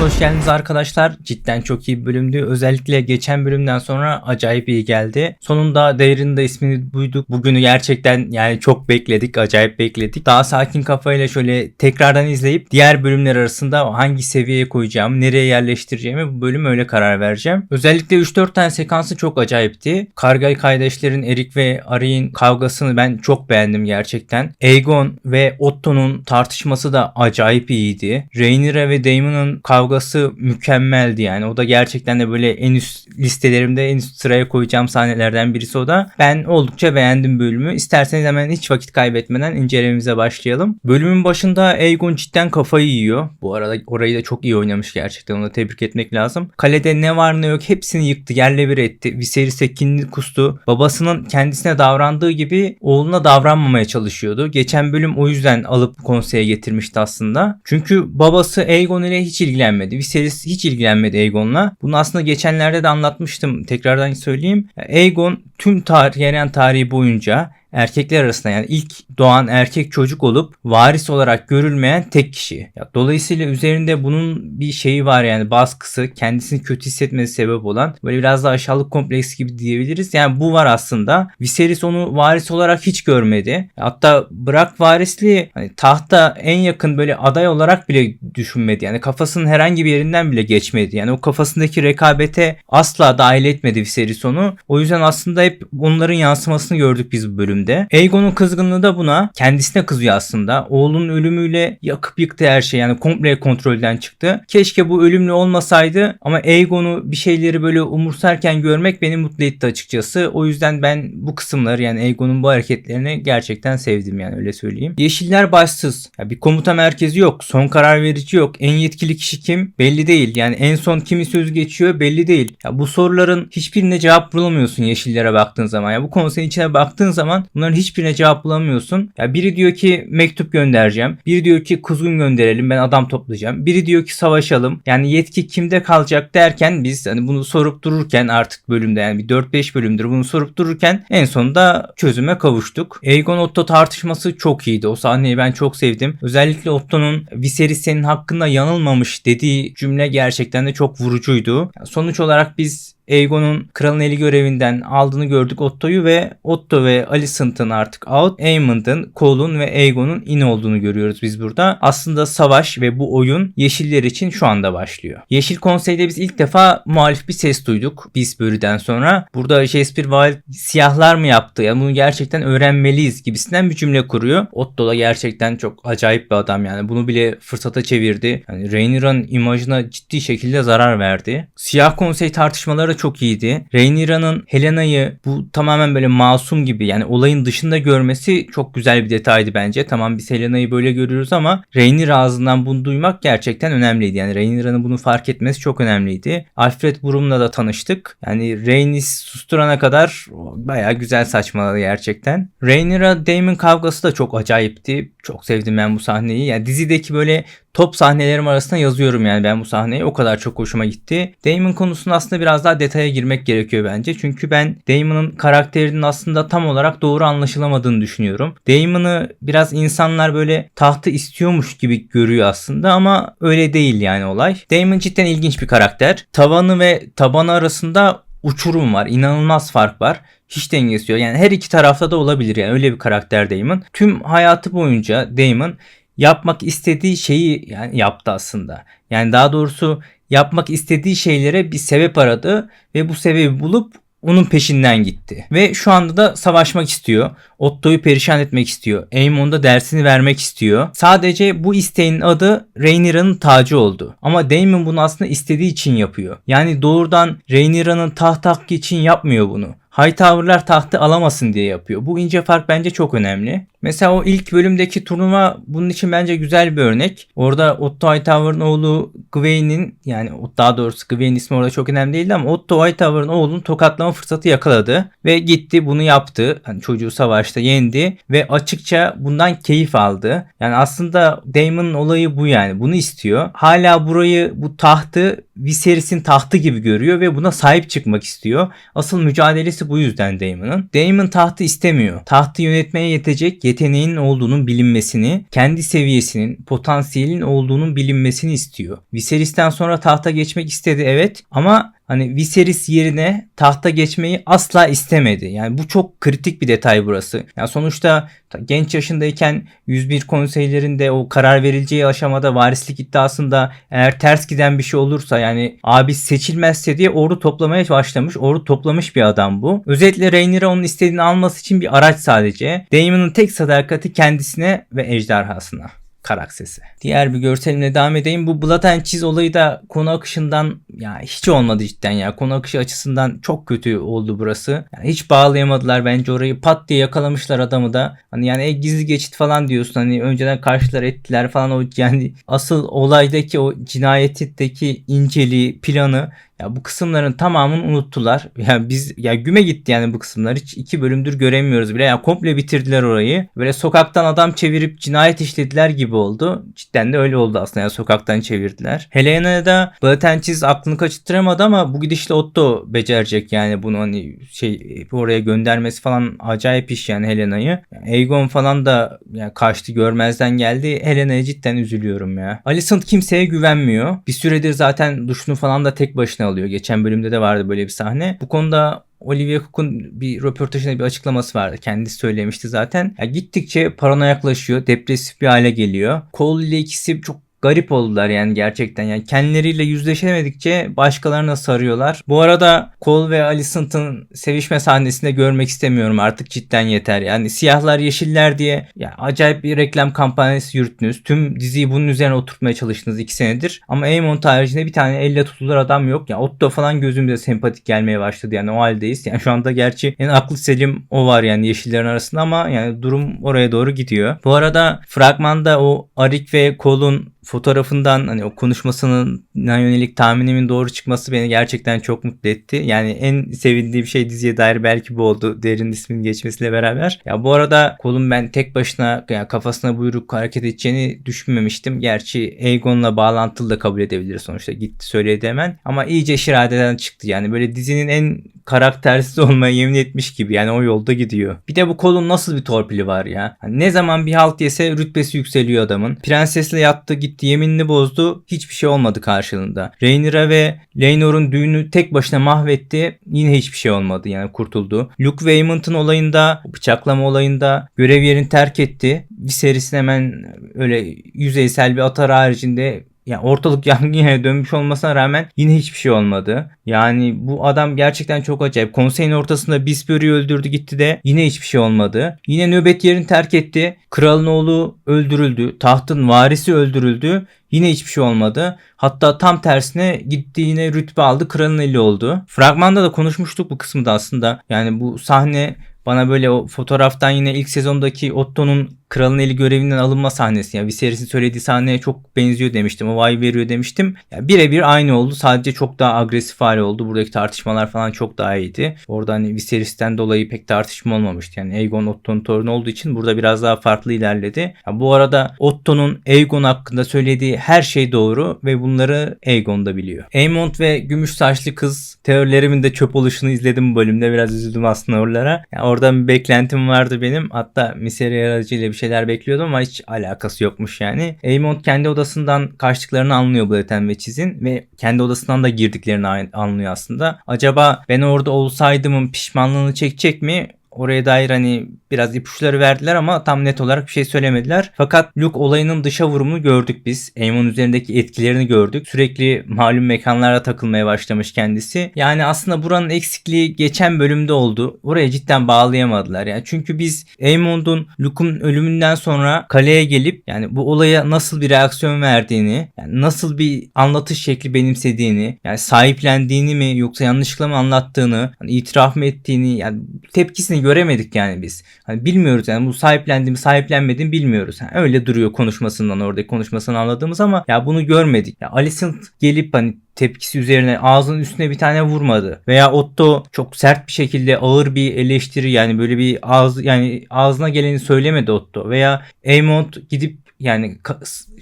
Hoş geldiniz arkadaşlar. Cidden çok iyi bir bölümdü. Özellikle geçen bölümden sonra acayip iyi geldi. Sonunda Değer'in de ismini duyduk. Bugünü gerçekten yani çok bekledik. Acayip bekledik. Daha sakin kafayla şöyle tekrardan izleyip diğer bölümler arasında hangi seviyeye koyacağım, nereye yerleştireceğimi bu bölüm öyle karar vereceğim. Özellikle 3-4 tane sekansı çok acayipti. Kargay kardeşlerin Erik ve Ari'nin kavgasını ben çok beğendim gerçekten. Aegon ve Otto'nun tartışması da acayip iyiydi. Rhaenyra ve Daemon'un kavgası mükemmeldi yani. O da gerçekten de böyle en üst listelerimde en üst sıraya koyacağım sahnelerden birisi o da. Ben oldukça beğendim bölümü. İsterseniz hemen hiç vakit kaybetmeden incelememize başlayalım. Bölümün başında Aegon cidden kafayı yiyor. Bu arada orayı da çok iyi oynamış gerçekten. Onu da tebrik etmek lazım. Kalede ne var ne yok hepsini yıktı. Yerle bir etti. Viserys'e kinini kustu. Babasının kendisine davrandığı gibi oğluna davranmamaya çalışıyordu. Geçen bölüm o yüzden alıp konseye getirmişti aslında. Çünkü babası Aegon ile hiç ilgilenmedi. Viserys hiç ilgilenmedi Aegon'la. Bunu aslında geçenlerde de anlatmıştım. Tekrardan söyleyeyim. Aegon tüm tarih, gelen tarihi boyunca erkekler arasında yani ilk doğan erkek çocuk olup varis olarak görülmeyen tek kişi. Ya, dolayısıyla üzerinde bunun bir şeyi var yani baskısı kendisini kötü hissetmesi sebep olan böyle biraz da aşağılık kompleksi gibi diyebiliriz. Yani bu var aslında. Viserys onu varis olarak hiç görmedi. Hatta bırak varisliği hani tahta en yakın böyle aday olarak bile düşünmedi. Yani kafasının herhangi bir yerinden bile geçmedi. Yani o kafasındaki rekabete asla dahil etmedi Viserys onu. O yüzden aslında hep onların yansımasını gördük biz bu bölümde bölümde. Aegon'un kızgınlığı da buna. Kendisine kızıyor aslında. Oğlunun ölümüyle yakıp yıktı her şey. Yani komple kontrolden çıktı. Keşke bu ölümlü olmasaydı ama Aegon'u bir şeyleri böyle umursarken görmek beni mutlu etti açıkçası. O yüzden ben bu kısımları yani Aegon'un bu hareketlerini gerçekten sevdim yani öyle söyleyeyim. Yeşiller başsız. Ya bir komuta merkezi yok. Son karar verici yok. En yetkili kişi kim? Belli değil. Yani en son kimi söz geçiyor belli değil. Ya bu soruların hiçbirine cevap bulamıyorsun yeşillere baktığın zaman. Ya bu konseyin içine baktığın zaman Bunların hiçbirine cevap bulamıyorsun. Ya biri diyor ki mektup göndereceğim. Biri diyor ki kuzgun gönderelim ben adam toplayacağım. Biri diyor ki savaşalım. Yani yetki kimde kalacak derken biz hani bunu sorup dururken artık bölümde yani bir 4-5 bölümdür bunu sorup dururken en sonunda çözüme kavuştuk. Aegon Otto tartışması çok iyiydi. O sahneyi ben çok sevdim. Özellikle Otto'nun Viserys senin hakkında yanılmamış dediği cümle gerçekten de çok vurucuydu. Sonuç olarak biz Aegon'un kralın eli görevinden aldığını gördük Otto'yu ve Otto ve Alicent'ın artık out, Aemond'ın, Cole'un ve Aegon'un in olduğunu görüyoruz biz burada. Aslında savaş ve bu oyun Yeşiller için şu anda başlıyor. Yeşil Konsey'de biz ilk defa muhalif bir ses duyduk Bisbury'den sonra. Burada Shakespeare siyahlar mı yaptı? Yani bunu gerçekten öğrenmeliyiz gibisinden bir cümle kuruyor. Otto da gerçekten çok acayip bir adam yani. Bunu bile fırsata çevirdi. Yani Rhaenyra'nın imajına ciddi şekilde zarar verdi. Siyah Konsey tartışmaları çok iyiydi. Rhaenyra'nın Helena'yı bu tamamen böyle masum gibi yani olayın dışında görmesi çok güzel bir detaydı bence. Tamam biz Helena'yı böyle görüyoruz ama Rhaenyra ağzından bunu duymak gerçekten önemliydi. Yani Rhaenyra'nın bunu fark etmesi çok önemliydi. Alfred Brum'la da tanıştık. Yani Rhaenys susturana kadar baya güzel saçmaladı gerçekten. Rhaenyra Daemon kavgası da çok acayipti. Çok sevdim ben bu sahneyi. Yani dizideki böyle top sahnelerim arasında yazıyorum yani ben bu sahneyi. O kadar çok hoşuma gitti. Damon konusunda aslında biraz daha detaya girmek gerekiyor bence. Çünkü ben Damon'ın karakterinin aslında tam olarak doğru anlaşılamadığını düşünüyorum. Damon'ı biraz insanlar böyle tahtı istiyormuş gibi görüyor aslında ama öyle değil yani olay. Damon cidden ilginç bir karakter. Tavanı ve tabanı arasında uçurum var. İnanılmaz fark var hiç dengesi yok. Yani her iki tarafta da olabilir yani öyle bir karakter Damon. Tüm hayatı boyunca Damon yapmak istediği şeyi yani yaptı aslında. Yani daha doğrusu yapmak istediği şeylere bir sebep aradı ve bu sebebi bulup onun peşinden gitti. Ve şu anda da savaşmak istiyor. Otto'yu perişan etmek istiyor. Aemon'da dersini vermek istiyor. Sadece bu isteğin adı Rhaenyra'nın tacı oldu. Ama Daemon bunu aslında istediği için yapıyor. Yani doğrudan Rhaenyra'nın taht hakkı için yapmıyor bunu. Hightower'lar tahtı alamasın diye yapıyor. Bu ince fark bence çok önemli. Mesela o ilk bölümdeki turnuva bunun için bence güzel bir örnek. Orada Otto Hightower'ın oğlu Gwen'in yani daha doğrusu Gwen'in ismi orada çok önemli değildi ama Otto Hightower'ın oğlunu tokatlama fırsatı yakaladı ve gitti bunu yaptı. Hani çocuğu savaşta yendi ve açıkça bundan keyif aldı. Yani aslında Daemon'un olayı bu yani. Bunu istiyor. Hala burayı bu tahtı Viserys'in tahtı gibi görüyor ve buna sahip çıkmak istiyor. Asıl mücadelesi bu yüzden Daemon'ın. Daemon tahtı istemiyor. Tahtı yönetmeye yetecek yeteneğinin olduğunun bilinmesini, kendi seviyesinin, potansiyelin olduğunun bilinmesini istiyor. Viserys'ten sonra tahta geçmek istedi evet ama hani Viserys yerine tahta geçmeyi asla istemedi. Yani bu çok kritik bir detay burası. Yani sonuçta genç yaşındayken 101 konseylerinde o karar verileceği aşamada varislik iddiasında eğer ters giden bir şey olursa yani abi seçilmezse diye ordu toplamaya başlamış. Ordu toplamış bir adam bu. Özellikle Rhaenyra onun istediğini alması için bir araç sadece. Daemon'ın tek sadakati kendisine ve ejderhasına karak sesi. Diğer bir görselimle devam edeyim. Bu Blood and Cheese olayı da konu akışından ya hiç olmadı cidden ya. Konu akışı açısından çok kötü oldu burası. Yani hiç bağlayamadılar bence orayı. Pat diye yakalamışlar adamı da. Hani yani e, gizli geçit falan diyorsun. Hani önceden karşılar ettiler falan o yani asıl olaydaki o cinayetteki inceliği, planı ya bu kısımların tamamını unuttular. Ya biz ya güme gitti yani bu kısımlar. Hiç iki bölümdür göremiyoruz bile. Ya komple bitirdiler orayı. Böyle sokaktan adam çevirip cinayet işlediler gibi oldu. Cidden de öyle oldu aslında. Yani sokaktan çevirdiler. Helena da Blatençiz aklını kaçırtıramadı ama bu gidişle Otto becerecek yani bunu hani şey oraya göndermesi falan acayip iş yani Helena'yı. Yani Aegon falan da yani kaçtı görmezden geldi. Helena'ya cidden üzülüyorum ya. Alicent kimseye güvenmiyor. Bir süredir zaten duşunu falan da tek başına alıyor. Geçen bölümde de vardı böyle bir sahne. Bu konuda Olivia Cook'un bir röportajında bir açıklaması vardı. Kendisi söylemişti zaten. Ya gittikçe paranoyaklaşıyor. Depresif bir hale geliyor. Cole ile ikisi çok garip oldular yani gerçekten. Yani kendileriyle yüzleşemedikçe başkalarına sarıyorlar. Bu arada Cole ve Alicent'ın sevişme sahnesinde görmek istemiyorum artık cidden yeter. Yani siyahlar yeşiller diye ya acayip bir reklam kampanyası yürüttünüz. Tüm diziyi bunun üzerine oturtmaya çalıştınız 2 senedir. Ama Aemon haricinde bir tane elle tutulur adam yok. Ya yani Otto falan gözümde sempatik gelmeye başladı yani o haldeyiz. Yani şu anda gerçi en aklı selim o var yani yeşillerin arasında ama yani durum oraya doğru gidiyor. Bu arada fragmanda o Arik ve Cole'un fotoğrafından hani o konuşmasının yönelik tahminimin doğru çıkması beni gerçekten çok mutlu etti. Yani en sevindiğim şey diziye dair belki bu oldu. Derin ismin geçmesiyle beraber. Ya bu arada kolum ben tek başına yani kafasına buyruk hareket edeceğini düşünmemiştim. Gerçi Aegon'la bağlantılı da kabul edebilir sonuçta. Gitti söyledi hemen. Ama iyice şiradeden çıktı. Yani böyle dizinin en karaktersiz olmaya yemin etmiş gibi. Yani o yolda gidiyor. Bir de bu kolun nasıl bir torpili var ya. Hani ne zaman bir halt yese rütbesi yükseliyor adamın. Prensesle yattı gitti yeminini bozdu. Hiçbir şey olmadı karşılığında. Rhaenyra ve Laenor'un düğünü tek başına mahvetti. Yine hiçbir şey olmadı yani kurtuldu. Luke ve Aemond'un olayında, bıçaklama olayında görev yerini terk etti. Viserys'in hemen öyle yüzeysel bir atar haricinde yani ortalık yangın yere dönmüş olmasına rağmen yine hiçbir şey olmadı. Yani bu adam gerçekten çok acayip. Konseyin ortasında Bisbury'i öldürdü gitti de yine hiçbir şey olmadı. Yine nöbet yerini terk etti. Kralın oğlu öldürüldü. Tahtın varisi öldürüldü. Yine hiçbir şey olmadı. Hatta tam tersine gitti yine rütbe aldı. Kralın eli oldu. Fragmanda da konuşmuştuk bu kısmı aslında. Yani bu sahne bana böyle o fotoğraftan yine ilk sezondaki Otto'nun kralın eli görevinden alınma sahnesi. Yani Viserys'in söylediği sahneye çok benziyor demiştim. O vay veriyor demiştim. Yani birebir aynı oldu. Sadece çok daha agresif hali oldu. Buradaki tartışmalar falan çok daha iyiydi. Orada hani Viserys'ten dolayı pek tartışma olmamıştı. Yani Aegon Otto'nun torunu olduğu için burada biraz daha farklı ilerledi. Yani bu arada Otto'nun Aegon hakkında söylediği her şey doğru ve bunları Aegon da biliyor. Aemond ve gümüş saçlı kız teorilerimin de çöp oluşunu izledim bu bölümde. Biraz üzüldüm aslında oralara. Yani oradan bir beklentim vardı benim. Hatta Miseri aracıyla bir şeyler bekliyordum ama hiç alakası yokmuş yani. Aemond kendi odasından kaçtıklarını anlıyor Blaten ve Çiz'in ve kendi odasından da girdiklerini anlıyor aslında. Acaba ben orada olsaydımın pişmanlığını çekecek mi? Oraya dair hani biraz ipuçları verdiler ama tam net olarak bir şey söylemediler. Fakat Luke olayının dışa vurumunu gördük biz. Aemon üzerindeki etkilerini gördük. Sürekli malum mekanlara takılmaya başlamış kendisi. Yani aslında buranın eksikliği geçen bölümde oldu. Oraya cidden bağlayamadılar. Yani çünkü biz Aemon'un Luke'un ölümünden sonra kaleye gelip yani bu olaya nasıl bir reaksiyon verdiğini, yani nasıl bir anlatış şekli benimsediğini, yani sahiplendiğini mi yoksa yanlışlıkla mı anlattığını, hani itiraf mı ettiğini yani tepkisini göremedik yani biz. Hani bilmiyoruz yani bu sahiplendiğimi sahiplenmediğimi bilmiyoruz. Yani öyle duruyor konuşmasından oradaki konuşmasını anladığımız ama ya bunu görmedik. Ya Alicent gelip hani tepkisi üzerine ağzının üstüne bir tane vurmadı. Veya Otto çok sert bir şekilde ağır bir eleştiri yani böyle bir ağız yani ağzına geleni söylemedi Otto. Veya Aemond gidip yani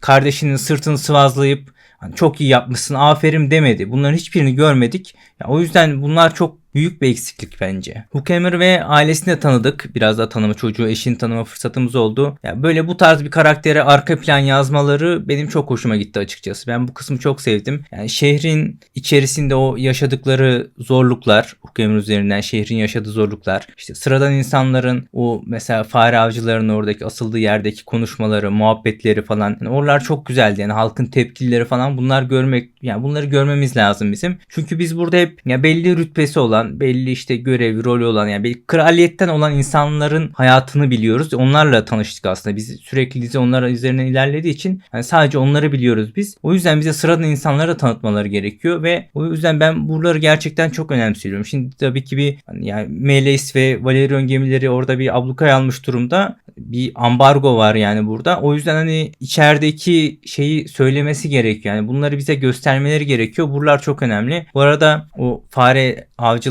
kardeşinin sırtını sıvazlayıp hani çok iyi yapmışsın aferin demedi. Bunların hiçbirini görmedik. Ya o yüzden bunlar çok büyük bir eksiklik bence. Hookhammer ve ailesini de tanıdık. Biraz da tanıma çocuğu, eşini tanıma fırsatımız oldu. Ya böyle bu tarz bir karaktere arka plan yazmaları benim çok hoşuma gitti açıkçası. Ben bu kısmı çok sevdim. Yani şehrin içerisinde o yaşadıkları zorluklar, Hookhammer üzerinden şehrin yaşadığı zorluklar, işte sıradan insanların o mesela fare avcılarının oradaki asıldığı yerdeki konuşmaları, muhabbetleri falan. Yani oralar çok güzeldi. Yani halkın tepkileri falan bunlar görmek yani bunları görmemiz lazım bizim. Çünkü biz burada hep ya belli rütbesi olan, belli işte görevi, rolü olan yani bir kraliyetten olan insanların hayatını biliyoruz. Onlarla tanıştık aslında. Biz sürekli dizi onlar üzerinden ilerlediği için yani sadece onları biliyoruz biz. O yüzden bize sıradan insanlara tanıtmaları gerekiyor ve o yüzden ben buraları gerçekten çok önemsiyorum. Şimdi tabii ki bir yani Meleis ve Valerion gemileri orada bir ablukaya almış durumda. Bir ambargo var yani burada. O yüzden hani içerideki şeyi söylemesi gerekiyor. Yani bunları bize göstermeleri gerekiyor. Buralar çok önemli. Bu arada o fare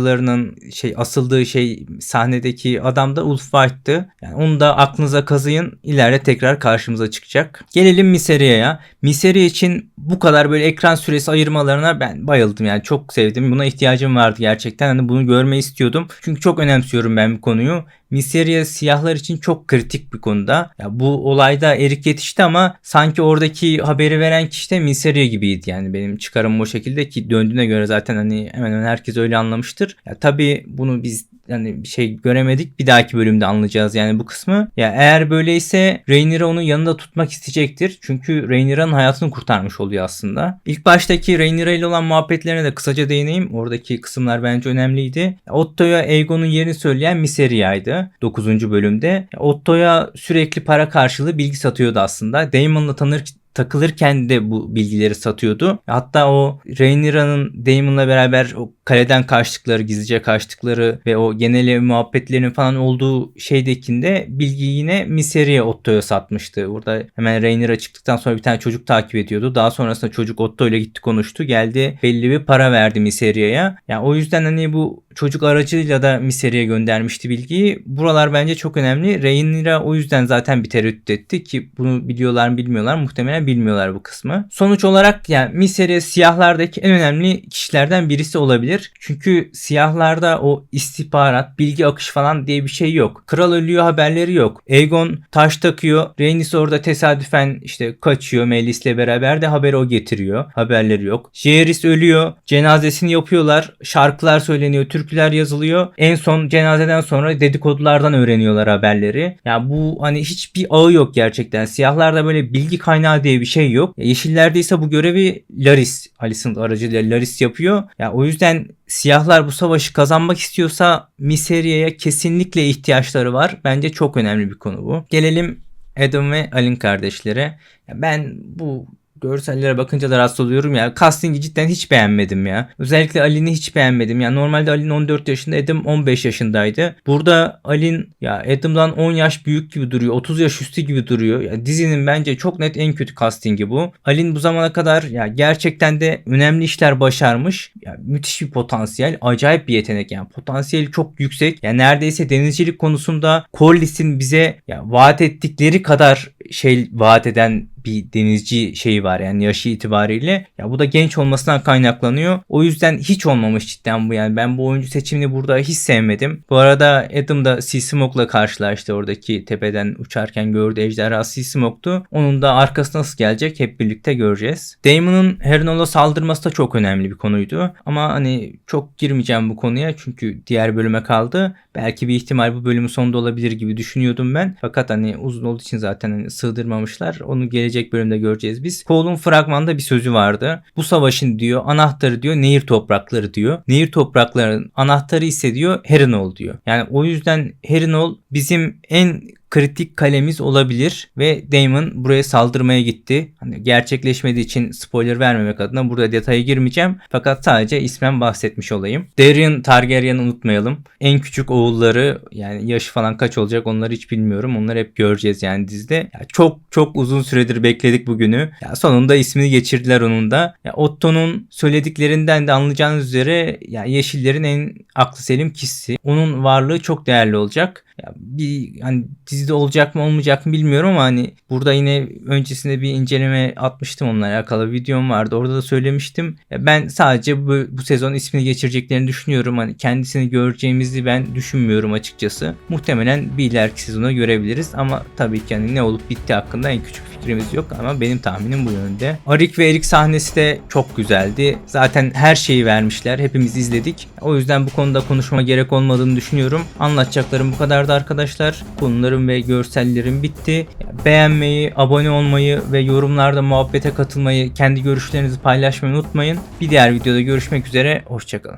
avcılarının şey asıldığı şey sahnedeki adam da Ulf White'tı. Yani onu da aklınıza kazıyın. İleride tekrar karşımıza çıkacak. Gelelim Miseria'ya. Miseria için bu kadar böyle ekran süresi ayırmalarına ben bayıldım. Yani çok sevdim. Buna ihtiyacım vardı gerçekten. Hani bunu görmeyi istiyordum. Çünkü çok önemsiyorum ben bu konuyu. Miseria siyahlar için çok kritik bir konuda. Ya bu olayda Erik yetişti ama sanki oradaki haberi veren kişi de Miseria gibiydi. Yani benim çıkarımım o şekilde ki döndüğüne göre zaten hani hemen hemen herkes öyle anlamıştır. Ya tabii bunu biz yani bir şey göremedik. Bir dahaki bölümde anlayacağız yani bu kısmı. Ya eğer böyleyse Rhaenyra onu yanında tutmak isteyecektir. Çünkü Rhaenyra'nın hayatını kurtarmış oluyor aslında. İlk baştaki Rhaenyra ile olan muhabbetlerine de kısaca değineyim. Oradaki kısımlar bence önemliydi. Otto'ya Aegon'un yerini söyleyen Myseria'ydı 9. bölümde. Otto'ya sürekli para karşılığı bilgi satıyordu aslında. Daemon'la tanır takılırken de bu bilgileri satıyordu. Hatta o Rhaenyra'nın Daemon'la beraber o kaleden kaçtıkları, gizlice kaçtıkları ve o genel ev muhabbetlerinin falan olduğu şeydekinde bilgiyi yine Miseria Otto'ya satmıştı. Burada hemen Rhaenyra çıktıktan sonra bir tane çocuk takip ediyordu. Daha sonrasında çocuk Otto ile gitti konuştu. Geldi belli bir para verdi Miseria'ya. Yani o yüzden hani bu çocuk aracıyla da Miseria'ya göndermişti bilgiyi. Buralar bence çok önemli. Rhaenyra o yüzden zaten bir tereddüt etti ki bunu biliyorlar mı bilmiyorlar muhtemelen bilmiyorlar bu kısmı. Sonuç olarak yani Miseria siyahlardaki en önemli kişilerden birisi olabilir. Çünkü siyahlarda o istihbarat, bilgi akış falan diye bir şey yok. Kral ölüyor haberleri yok. Aegon taş takıyor. Rhaenys orada tesadüfen işte kaçıyor Melis'le beraber de haberi o getiriyor. Haberleri yok. Jaehaerys ölüyor. Cenazesini yapıyorlar. Şarkılar söyleniyor. Türküler yazılıyor. En son cenazeden sonra dedikodulardan öğreniyorlar haberleri. Ya yani bu hani hiçbir ağı yok gerçekten. Siyahlarda böyle bilgi kaynağı diye bir şey yok. Yeşillerde ise bu görevi Laris, Alicent aracılığıyla Laris yapıyor. Ya yani o yüzden siyahlar bu savaşı kazanmak istiyorsa Miseria'ya kesinlikle ihtiyaçları var. Bence çok önemli bir konu bu. Gelelim Adam ve Alin kardeşlere. Ben bu görsellere bakınca da rahatsız oluyorum ya. Casting'i cidden hiç beğenmedim ya. Özellikle Ali'ni hiç beğenmedim. Ya normalde Ali'nin 14 yaşında, Adam 15 yaşındaydı. Burada Ali'nin ya Adam'dan 10 yaş büyük gibi duruyor. 30 yaş üstü gibi duruyor. Ya dizinin bence çok net en kötü castingi bu. Ali'nin bu zamana kadar ya gerçekten de önemli işler başarmış. Ya müthiş bir potansiyel, acayip bir yetenek yani. Potansiyeli çok yüksek. Ya neredeyse denizcilik konusunda Corliss'in bize ya vaat ettikleri kadar şey vaat eden bir denizci şeyi var yani yaşı itibariyle. Ya bu da genç olmasından kaynaklanıyor. O yüzden hiç olmamış cidden bu yani. Ben bu oyuncu seçimini burada hiç sevmedim. Bu arada Adam da Sea karşılaştı oradaki tepeden uçarken gördü ejderha Sea Onun da arkası nasıl gelecek hep birlikte göreceğiz. Damon'un Harrenhal'a saldırması da çok önemli bir konuydu. Ama hani çok girmeyeceğim bu konuya çünkü diğer bölüme kaldı. Belki bir ihtimal bu bölümün sonunda olabilir gibi düşünüyordum ben. Fakat hani uzun olduğu için zaten hani sığdırmamışlar. Onu gelecek bölümde göreceğiz biz. Paul'un fragmanda bir sözü vardı. Bu savaşın diyor anahtarı diyor nehir toprakları diyor. Nehir topraklarının anahtarı ise diyor Harrenhal diyor. Yani o yüzden Harrenhal bizim en kritik kalemiz olabilir ve Damon buraya saldırmaya gitti. Hani gerçekleşmediği için spoiler vermemek adına burada detaya girmeyeceğim. Fakat sadece ismen bahsetmiş olayım. Daenerys Targaryen'ı unutmayalım. En küçük oğulları yani yaşı falan kaç olacak onları hiç bilmiyorum. Onları hep göreceğiz yani dizide. Ya çok çok uzun süredir bekledik bugünü. Ya sonunda ismini geçirdiler onun da. Ya Otto'nun söylediklerinden de anlayacağınız üzere ya Yeşillerin en aklı selim kişisi. Onun varlığı çok değerli olacak. Ya bir hani dizide olacak mı olmayacak mı bilmiyorum ama hani burada yine öncesinde bir inceleme atmıştım onunla alakalı videom vardı. Orada da söylemiştim. Ya ben sadece bu, bu sezon ismini geçireceklerini düşünüyorum. Hani kendisini göreceğimizi ben düşünmüyorum açıkçası. Muhtemelen bir ileriki sezona görebiliriz ama tabii ki hani ne olup bitti hakkında en küçük fikrimiz yok ama benim tahminim bu yönde. Arik ve Erik sahnesi de çok güzeldi. Zaten her şeyi vermişler. Hepimiz izledik. O yüzden bu konuda konuşma gerek olmadığını düşünüyorum. Anlatacaklarım bu kadardı arkadaşlar. Konularım ve görsellerim bitti. Beğenmeyi, abone olmayı ve yorumlarda muhabbete katılmayı, kendi görüşlerinizi paylaşmayı unutmayın. Bir diğer videoda görüşmek üzere. Hoşçakalın.